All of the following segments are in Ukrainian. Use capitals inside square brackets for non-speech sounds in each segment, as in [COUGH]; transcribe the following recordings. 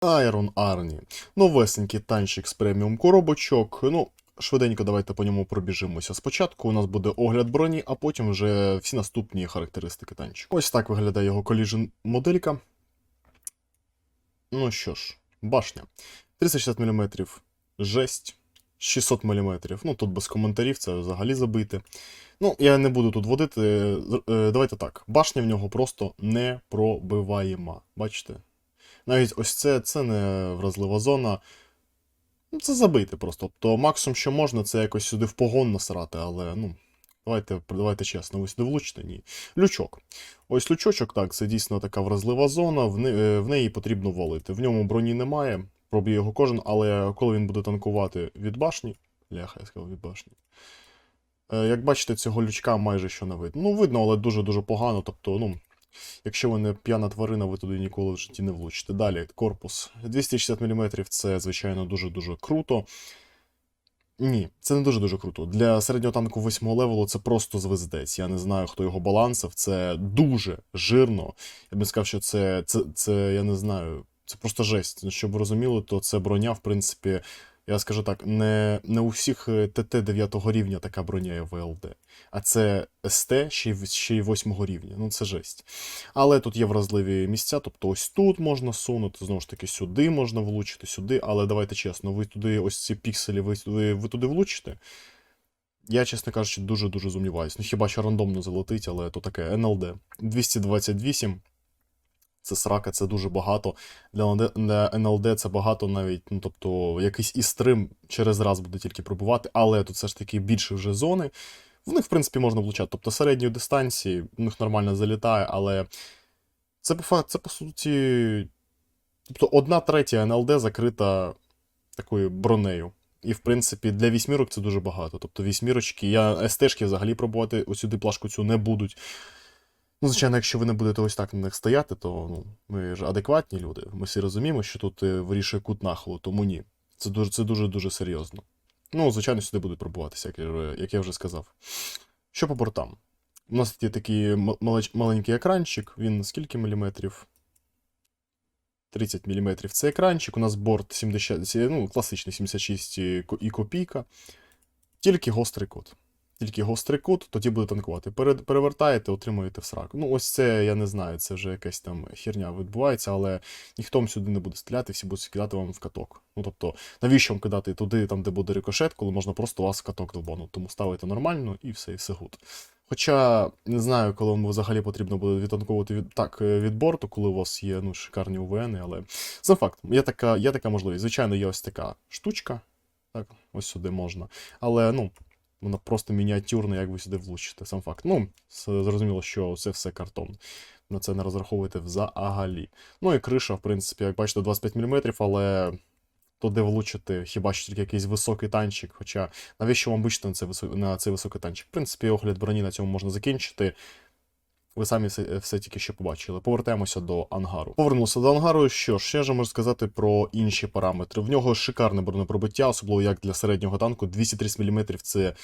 Iron Arnie. Новесенький танчик з преміум коробочок. Ну, швиденько давайте по ньому пробіжимося. Спочатку у нас буде огляд броні, а потім вже всі наступні характеристики танчика. Ось так виглядає його Collision моделька. Ну що ж, башня. 360 мм жесть. 600 мм. Ну, тут без коментарів, це взагалі забите. Ну, я не буду тут водити. Е, Давайте так. Башня в нього просто не непробиваєма. Бачите? Навіть ось це, це не вразлива зона. Ну, це забити просто. Тобто максимум, що можна, це якось сюди в погон насрати, але ну. Давайте, давайте чесно, ви сюди влучите? Ні. Лючок. Ось лючочок, так, це дійсно така вразлива зона, в, не, е, в неї потрібно валити. В ньому броні немає, проб'є його кожен, але коли він буде танкувати від башні. Ляха, я сказав від башні. Е, Як бачите, цього лючка майже що не видно. Ну, видно, але дуже-дуже погано. Тобто, ну, якщо ви не п'яна тварина, ви туди ніколи в житті не влучите. Далі, корпус. 260 мм це, звичайно, дуже-дуже круто. Ні, це не дуже-дуже круто. Для середнього танку 8 левелу це просто звездець. Я не знаю, хто його балансив. Це дуже жирно. Я б не сказав, що це, це, це я не знаю, це просто жесть. Щоб ви розуміли, то це броня, в принципі, я скажу так, не, не у всіх е, ТТ 9 рівня така броня є ВЛД. А це СТ ще й, ще й 8 рівня. Ну це жесть. Але тут є вразливі місця, тобто ось тут можна сунути, знову ж таки, сюди можна влучити, сюди. Але давайте чесно, ви туди ось ці пікселі, ви, ви, ви туди влучите. Я, чесно кажучи, дуже-дуже сумніваюся. Ну хіба що рандомно залетить, але то таке НЛД. 228. Це срака, це дуже багато. Для НЛД, це багато навіть, ну тобто, якийсь істрим через раз буде тільки пробувати, але тут все ж таки більше вже зони. В них, в принципі, можна влучати. Тобто середньої дистанції, в них нормально залітає, але це по факту, це по суті. Тобто одна третя НЛД закрита такою бронею. І, в принципі, для вісьмірок це дуже багато. Тобто вісьмірочки, я СТшки взагалі пробувати сюди плашку цю не будуть. Ну, звичайно, якщо ви не будете ось так на них стояти, то ну, ми ж адекватні люди. Ми всі розуміємо, що тут е, вирішує кут нахилу, тому ні. Це дуже це дуже дуже серйозно. Ну, звичайно, сюди будуть пробуватися, як я, як я вже сказав. Що по бортам? У нас є такий малеч- маленький екранчик, він скільки міліметрів? 30 мм. Це екранчик, у нас борт 70, ну, класичний 76 і копійка. Тільки гострий кут. Тільки гострий кут, тоді буде танкувати. Перевертаєте, отримуєте в сраку. Ну, ось це, я не знаю, це вже якась там херня відбувається, але ніхто вам сюди не буде стріляти, всі будуть кидати вам в каток. Ну, тобто, навіщо вам кидати туди, там, де буде рикошет, коли можна просто вас в каток долбанути. Тому ставите нормально і все, і все гуд. Хоча не знаю, коли вам взагалі потрібно буде відтанковувати від, так, е, від борту, коли у вас є ну, шикарні УВН, але сам факт, є така, є така можливість. Звичайно, є ось така штучка. Так, ось сюди можна. Але ну, вона просто мініатюрна, як ви сюди влучите. Сам факт. Ну, зрозуміло, що це все картон. На це не розраховуйте взагалі. Ну і криша, в принципі, як бачите, 25 мм, але туди влучити хіба що тільки якийсь високий танчик. Хоча навіщо вам висо- на цей високий танчик? В принципі, огляд броні на цьому можна закінчити. Ви самі все, тільки що побачили. Повертаємося до ангару. Повернувся до ангару. Що ж, ще ж можу сказати про інші параметри. В нього шикарне бронепробиття, особливо як для середнього танку. 230 мм це.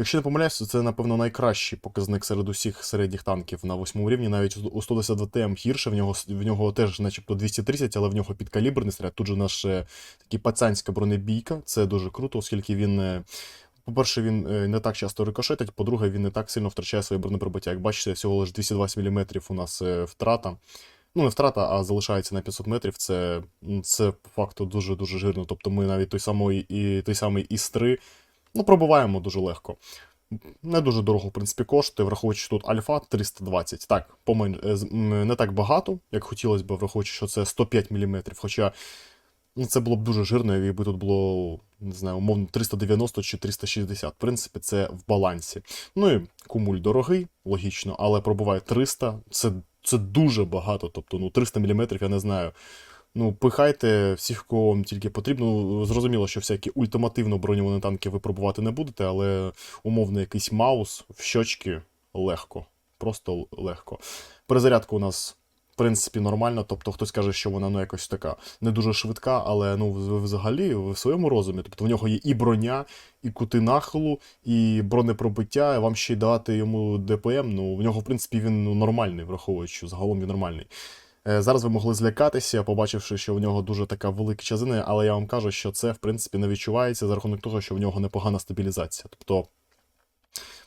Якщо не помиляюся, це, напевно, найкращий показник серед усіх середніх танків на восьмому рівні. Навіть у 122 ТМ гірше, в нього, в нього теж, начебто, 230, але в нього підкаліберний снаряд. Тут же наш е, такий пацанська бронебійка. Це дуже круто, оскільки він. По-перше, він е, не так часто рикошетить, по-друге, він не так сильно втрачає своє бронепробиття. Як бачите, всього лише 220 мм у нас е, втрата. Ну, не втрата, а залишається на 500 метрів. Це, це по факту дуже-дуже жирно. Тобто ми навіть той самий, і, той самий ІС-3 ну, пробиваємо дуже легко. Не дуже дорого, в принципі, коштує, враховуючи, тут альфа 320. Так, помен... е, не так багато, як хотілося б, враховуючи, що це 105 мм. Хоча ну, це було б дуже жирно, якби тут було, не знаю, умовно 390 чи 360. В принципі, це в балансі. Ну і кумуль дорогий, логічно, але пробуває 300. Це, це дуже багато. Тобто, ну, 300 мм, я не знаю. Ну, пихайте всіх, кого вам тільки потрібно. Ну, Зрозуміло, що всякі ультимативно броньовані танки ви пробувати не будете, але умовно якийсь маус в щочки легко. Просто легко. Перезарядка у нас, принципі, нормальна. Тобто хтось каже, що вона ну, якось така не дуже швидка, але ну, взагалі в своєму розумі. Тобто в нього є і броня, і кути нахилу, і бронепробиття. і Вам ще й давати йому ДПМ. Ну, в нього, в принципі, він ну, нормальний, враховуючи, загалом він нормальний. Е, Зараз ви могли злякатися, побачивши, що в нього дуже така велика частина, але я вам кажу, що це, в принципі, не відчувається за рахунок того, що в нього непогана стабілізація. Тобто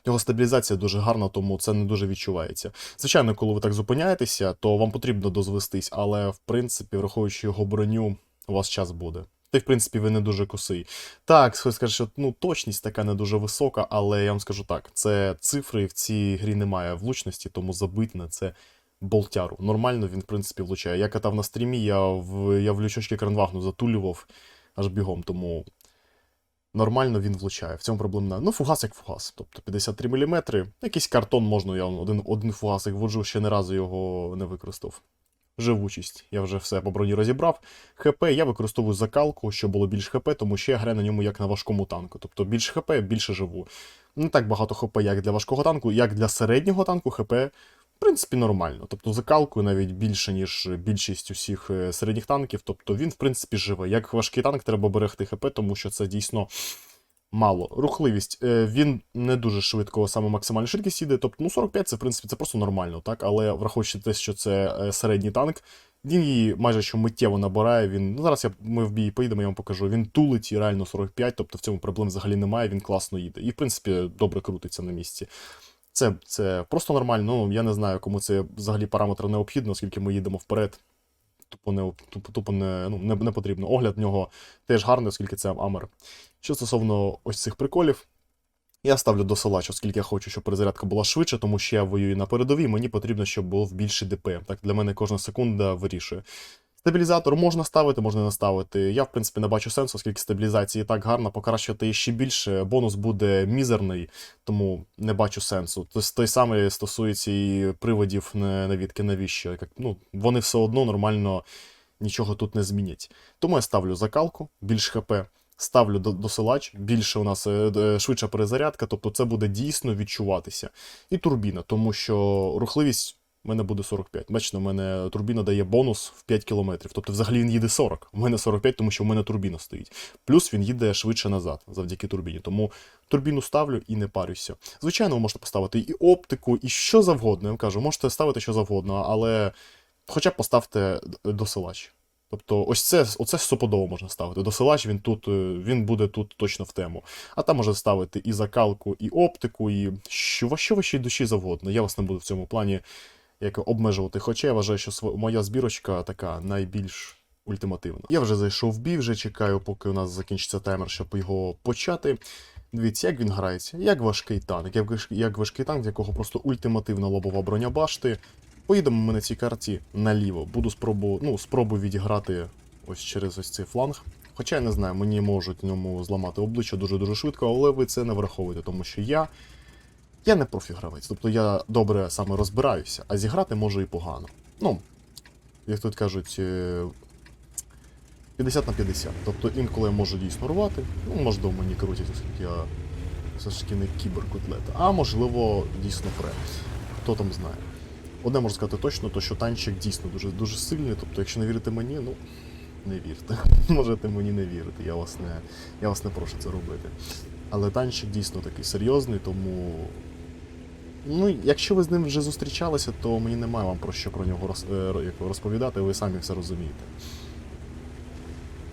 в нього стабілізація дуже гарна, тому це не дуже відчувається. Звичайно, коли ви так зупиняєтеся, то вам потрібно дозвестись, але в принципі, враховуючи його броню, у вас час буде. Й, в принципі, ви не дуже косий. Так, хтось скаже, що ну, точність така не дуже висока, але я вам скажу так: це цифри в цій грі немає влучності, тому забить на це болтяру. Нормально він, в принципі, влучає. Я катав на стрімі, я в, я в лючочки кранвагну затулював аж бігом, тому нормально він влучає. В цьому проблем. Ну, фугас як фугас. Тобто 53 мм. Якийсь картон можна, я один, один фугас як вводжу, ще не разу його не використав. Живучість. Я вже все по броні розібрав. ХП я використовую закалку, щоб було більш ХП, тому що я граю на ньому як на важкому танку. Тобто більш ХП, більше живу. Не так багато ХП, як для важкого танку, як для середнього танку ХП, в принципі, нормально. Тобто закалкою навіть більше, ніж більшість усіх е, середніх танків. Тобто він, в принципі, живе. Як важкий танк, треба берегти ХП, тому що це дійсно мало. Рухливість. Е, Він не дуже швидко саме максимальну швидкість їде. Тобто, ну 45 це, в принципі, це просто нормально, так? Але враховуючи те, що це е, середній танк, він її майже що миттєво набирає. Він, ну зараз я, ми в бій поїдемо, я вам покажу. Він тулить і реально 45, тобто в цьому проблем взагалі немає, він класно їде. І, в принципі, добре крутиться на місці. Це, це просто нормально. Ну, я не знаю, кому це взагалі параметр необхідно, оскільки ми їдемо вперед. Тупо не, тупо, тупо не, ну, не, не потрібно. Огляд в нього теж гарний, оскільки це Амер. Що стосовно ось цих приколів, я ставлю до силач, оскільки я хочу, щоб перезарядка була швидше, тому що я воюю на передовій, мені потрібно, щоб був більший ДП. Так, для мене кожна секунда вирішує. Стабілізатор можна ставити, можна не ставити. Я, в принципі, не бачу сенсу, оскільки стабілізація і так гарна, покращувати ще більше. Бонус буде мізерний, тому не бачу сенсу. Тобто той самий стосується і приводів навідки, навіщо? Ну, вони все одно нормально нічого тут не змінять. Тому я ставлю закалку, більш ХП. Ставлю досилач, більше у нас е, швидша перезарядка, тобто це буде дійсно відчуватися. І турбіна, тому що рухливість в мене буде 45. Бачите, у мене турбіна дає бонус в 5 км. Тобто, взагалі він їде 40. У мене 45, тому що в мене турбіна стоїть. Плюс він їде швидше назад завдяки турбіні. Тому турбіну ставлю і не парюся. Звичайно, ви можете поставити і оптику, і що завгодно. Я вам кажу, можете ставити що завгодно, але хоча б поставте досилач. Тобто, ось це оце стопудово можна ставити. Досилач він тут е, він буде тут точно в тему. А там може ставити і закалку, і оптику, і що, що вашій душі завгодно. Я вас не буду в цьому плані як обмежувати. Хоча я вважаю, що моя збірочка така найбільш ультимативна. Я вже зайшов в бій, вже чекаю, поки у нас закінчиться таймер, щоб його почати. Дивіться, як він грається, як важкий танк, як важкий танк, в якого просто ультимативна лобова броня башти. Поїдемо ми на цій карті наліво. Буду спробу, ну, спробую відіграти ось через ось цей фланг. Хоча я не знаю, мені можуть ньому зламати обличчя дуже-дуже швидко, але ви це не враховуєте, тому що я. Я не профі-гравець, тобто я добре саме розбираюся, а зіграти можу і погано. Ну, як тут кажуть, е, 50 на 50. Тобто інколи я можу дійсно рвати, ну, можливо, мені крутять, оскільки я все ж таки не кіберкотлет, а можливо, дійсно фре. Хто там знає. Одне можу сказати точно, то що танчик дійсно дуже дуже сильний. Тобто, якщо не вірите мені, ну не вірте. [LAUGHS] Можете мені не вірити, я вас не, я вас не прошу це робити. Але танчик дійсно такий серйозний, тому. Ну, якщо ви з ним вже зустрічалися, то мені немає вам про що про нього е, розповідати, ви самі все розумієте.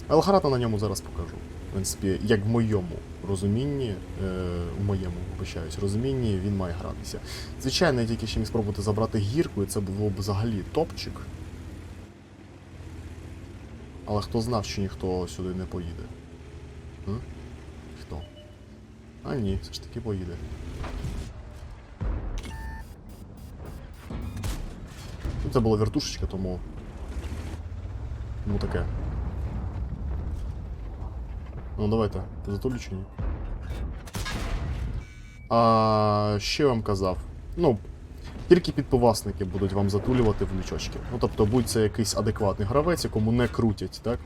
Але грати на ньому зараз покажу. В принципі, як в моєму розумінні, е, у моєму вибачаюсь, розумінні він має гратися. Звичайно, я тільки ще міг спробувати забрати гірку, і це було б взагалі топчик. Але хто знав, що ніхто сюди не поїде? М? Хто? А ні, все ж таки поїде. Це була вертушечка, тому. Тому таке. Ну, давайте, затулю чи ні? А, ще вам казав. Ну, тільки підповасники будуть вам затулювати в лючочки. Ну, тобто, будь це якийсь адекватний гравець, якому не крутять, так?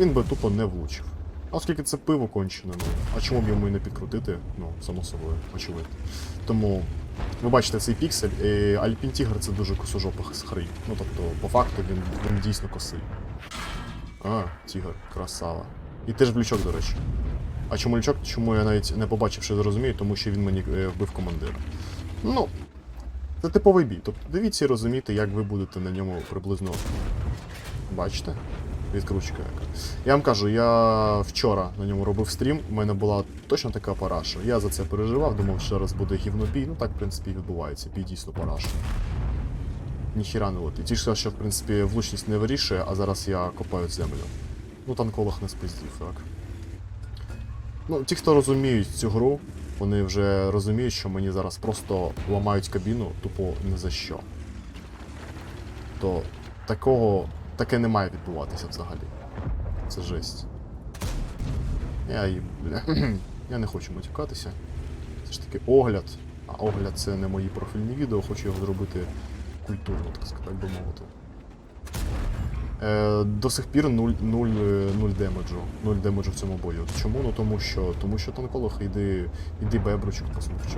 Він би тупо не влучив. Оскільки це пиво кончене, ну, а чому б йому і не підкрутити? Ну, само собою, очевидно. Тому, ви бачите цей піксель, і Альпін це дуже косожопа хрень. Ну, тобто, по факту він, він дійсно косий. А, Тігр, красава. І теж в лючок, до речі. А чому лючок? Чому я навіть не побачив, що зрозумію, тому що він мені е, вбив командира. Ну, Це типовий бій. Тобто дивіться і розумійте, як ви будете на ньому приблизно. Бачите? Відкручка. Я вам кажу, я вчора на ньому робив стрім, у мене була точно така параша. Я за це переживав, думав, що зараз буде гівнобій. Ну так, в принципі, відбувається. Бій дійсно параша. Ніхіра не летить. Ті ж сказав, що в принципі влучність не вирішує, а зараз я копаю землю. Ну, танколог не спиздів, так. Ну, ті, хто розуміють цю гру, вони вже розуміють, що мені зараз просто ламають кабіну тупо не за що. То такого. Таке не має відбуватися взагалі. Це жесть. Я. [CLEARS THROAT] Я не хочу матюкатися. Це ж таки огляд. А огляд це не мої профільні відео, хочу його зробити культурно, так сказати, би мовити. Е, до сих пір 0, 0, 0 демеджу. 0 демеджу в цьому бою. Чому? Ну тому що. Тому що танколог іди, іди бебручок посмовчи.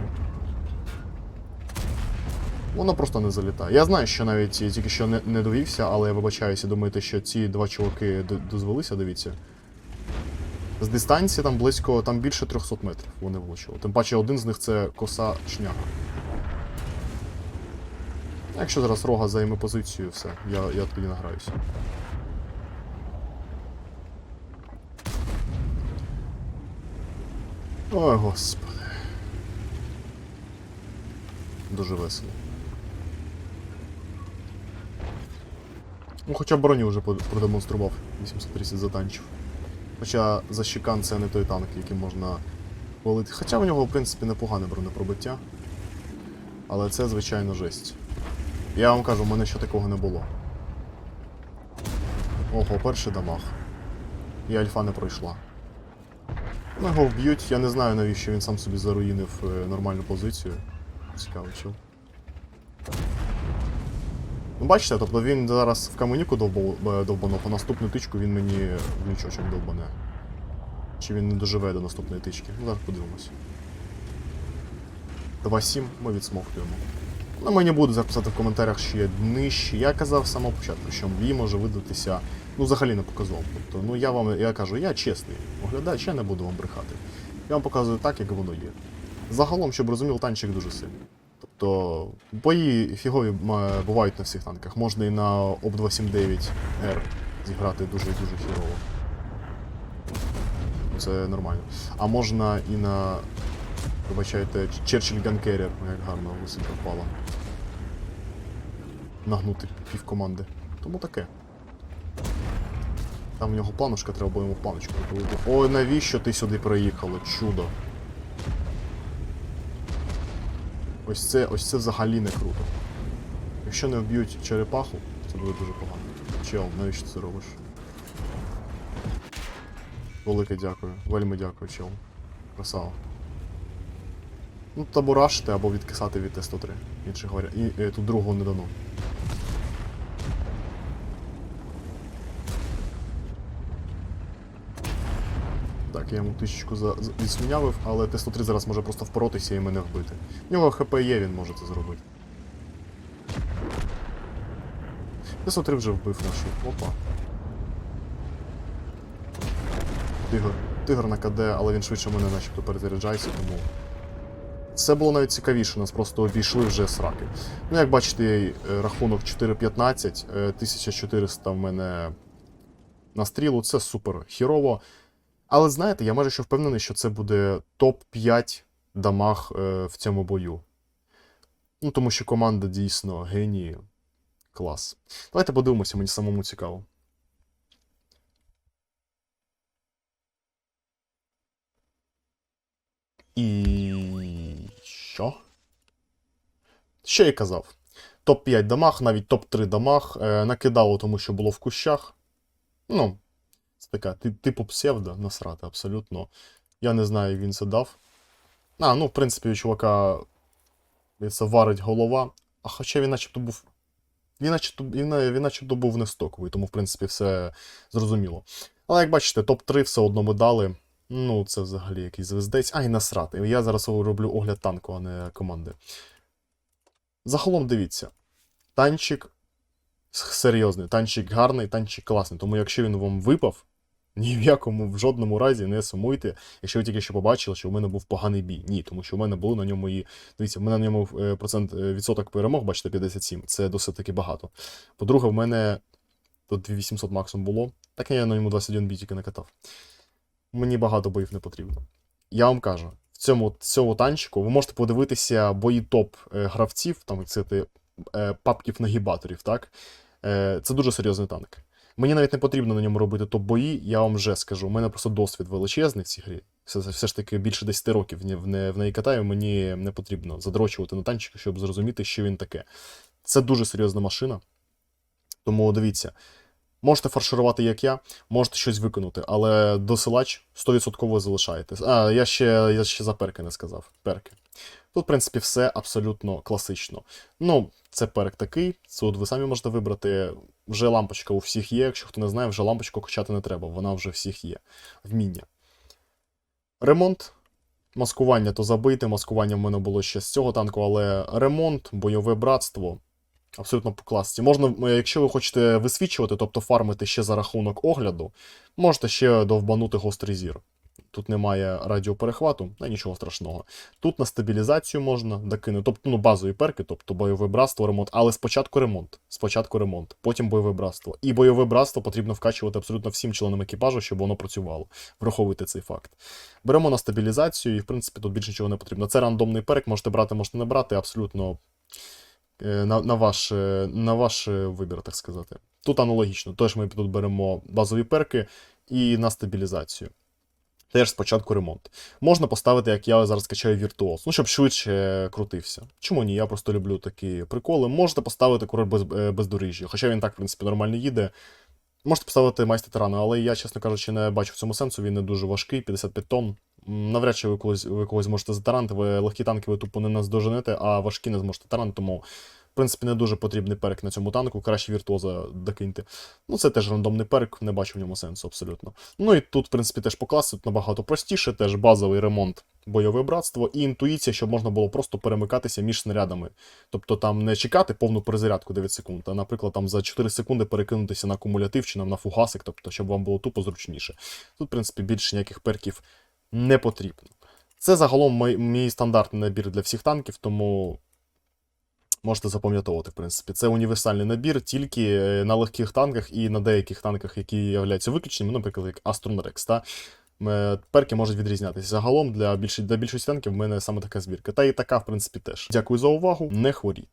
Воно просто не залітає. Я знаю, що навіть тільки що не, не довівся, але я вибачаюся, думаєте, що ці два чуваки д- дозвелися, дивіться. З дистанції там близько, там більше 300 метрів вони влучили. Тим паче один з них це коса шняга. Якщо зараз рога займе позицію, все, я, я тоді награюся. Ой, господи. Дуже весело. Ну, хоча броню вже продемонстрував 830 затанчів. Хоча защікан це не той танк, яким можна хвалити. Хоча в нього, в принципі, непогане бронепробиття. Але це, звичайно, жесть. Я вам кажу, в мене ще такого не було. Ого, перший дамаг. І альфа не пройшла. Його вб'ють, я не знаю навіщо він сам собі заруїнив е, нормальну позицію. Цікаво, чув. Ну, бачите, тобто він зараз в каменіку довбав- е, довбанув, а наступну тичку він мені в лючочок довбане. Чи він не доживе до наступної тички? Ну, зараз подивимось. 2-7 ми відсмоктуємо. Ну, мені буде записати в коментарях ще нижче. Я казав з самого початку, що бій може видатися ну, взагалі не показом. Тобто, ну я вам я кажу, я чесний оглядач, я не буду вам брехати. Я вам показую так, як воно є. Загалом, щоб розумів, танчик дуже сильний. Тобто, бої фігові бувають на всіх танках. Можна і на ОП-279R зіграти дуже-дуже фігово. Це нормально. А можна і на. Вибачайте, Черчилль Ганкерер, як гарно високо впала. Нагнути пів команди. Тому таке. Там в нього планочка, треба було йому планочку робити. Ой, навіщо ти сюди приїхала? Чудо. Ось це, ось це взагалі не круто. Якщо не вб'ють черепаху, це буде дуже погано. Чел, навіщо ти це робиш? Велике дякую. Вельми дякую, чел. Красава. Ну, табурашити або відкисати від Т-103. Інших говоря. І і тут другого не дано. Так, я йому тисячку за... відсмінявив, але Т-103 зараз може просто впоротися і мене вбити. В нього ХП є, він може це зробити. Т-103 вже вбив нашу. Опа. Тигр. Тигр на КД, але він швидше мене начебто перезаряджається, тому. Це було навіть цікавіше, нас просто обійшли вже сраки. Ну, як бачите, е, рахунок 4.15, е, 1400 в мене на стрілу, це супер хірово. Але знаєте, я майже що впевнений, що це буде топ-5 дамаг е, в цьому бою. Ну, тому що команда дійсно генії. Клас. Давайте подивимося, мені самому цікаво. І. Що? Що я казав? Топ-5 дамаг, навіть топ-3 дамаг. Е, накидало, тому що було в кущах. Ну, така, типу псевдо, насрати, абсолютно. Я не знаю, як він це дав. А, ну, в принципі, у чувака це варить голова. А хоча він начебто був. Він начебто, він, начебто був не стоковий, тому, в принципі, все зрозуміло. Але як бачите, топ-3 все одно ми дали. Ну, це взагалі якийсь звездець. Ай, насрати. Я зараз роблю огляд танку, а не команди. Загалом дивіться. Танчик серйозний, танчик гарний, танчик класний. Тому якщо він вам випав, Ні в якому в жодному разі не сумуйте, якщо ви тільки що побачили, що в мене був поганий бій. Ні, тому що в мене були на ньому і. Дивіться, в мене на ньому е, процент е, відсоток перемог, бачите, 57. Це досить таки багато. По-друге, в мене тут 2800 максимум було. Так я на ньому 21 бій тільки не катав. Мені багато боїв не потрібно. Я вам кажу, в цьому, цьому танчику ви можете подивитися бої топ е, там це папків нагібаторів, так? Це дуже серйозний танк. Мені навіть не потрібно на ньому робити топ-бої, я вам вже скажу. У мене просто досвід величезний в цій грі. Все, все ж таки більше 10 років в, не, в неї катаю, мені не потрібно задрочувати на танчик, щоб зрозуміти, що він таке. Це дуже серйозна машина. Тому дивіться, можете фарширувати, як я, можете щось виконати, але досилач 100% залишаєте. А, я ще, я ще за перки не сказав. Перки. Тут, в принципі, все абсолютно класично. Ну, це перк такий, це от ви самі можете вибрати. Вже лампочка у всіх є. Якщо хто не знає, вже лампочку качати не треба, вона вже всіх є. Вміння. Ремонт. Маскування то забите, маскування в мене було ще з цього танку, але ремонт, бойове братство. Абсолютно по класці. Можна, е, якщо ви хочете висвічувати, тобто фармити ще за рахунок огляду, можете ще довбанути гострий зір. Тут немає радіоперехвату, та нічого страшного. Тут на стабілізацію можна докинути, тобто ну, базові перки, тобто бойове братство, ремонт, але спочатку ремонт. Спочатку ремонт, потім бойове братство. І бойове братство потрібно вкачувати абсолютно всім членам екіпажу, щоб воно працювало. Враховуйте цей факт. Беремо на стабілізацію, і в принципі тут більше нічого не потрібно. Це рандомний перк, можете брати, можете не брати, абсолютно е, на, на, ваш, е, на ваш е, вибір, так сказати. Тут аналогічно. Тож ми тут беремо базові перки і на стабілізацію. Теж спочатку ремонт. Можна поставити, як я зараз качаю віртуоз, ну щоб швидше крутився. Чому ні? Я просто люблю такі приколи. Можете поставити курорт без, е, бездоріжжя, хоча він так, в принципі, нормально їде. Можете поставити майстер тирану, але я, чесно кажучи, не бачу в цьому сенсу. Він не дуже важкий, 55 тонн. Навряд чи ви когось, ви когось зможете затаранти, ви легкі танки ви тупо не наздоженете, а важкі не зможете таранти, тому. Принципі, не дуже потрібний перк на цьому танку, краще віртуоза докиньте. Ну, це теж рандомний перк, не бачу в ньому сенсу абсолютно. Ну і тут, в принципі, теж по класу набагато простіше, теж базовий ремонт, бойове братство і інтуїція, щоб можна було просто перемикатися між снарядами. Тобто там не чекати повну перезарядку 9 секунд, а, наприклад, там за 4 секунди перекинутися на кумулятив чи на фугасик, тобто, щоб вам було тупо зручніше. Тут, в принципі, більше ніяких перків не потрібно. Це загалом мій стандартний набір для всіх танків, тому можете запам'ятовувати, в принципі. Це універсальний набір тільки е, на легких танках і на деяких танках, які являються виключеними, наприклад, як Aston Rex. Е, Перки можуть відрізнятися. Загалом для, більшості для більшості танків в мене саме така збірка. Та і така, в принципі, теж. Дякую за увагу. Не хворійте.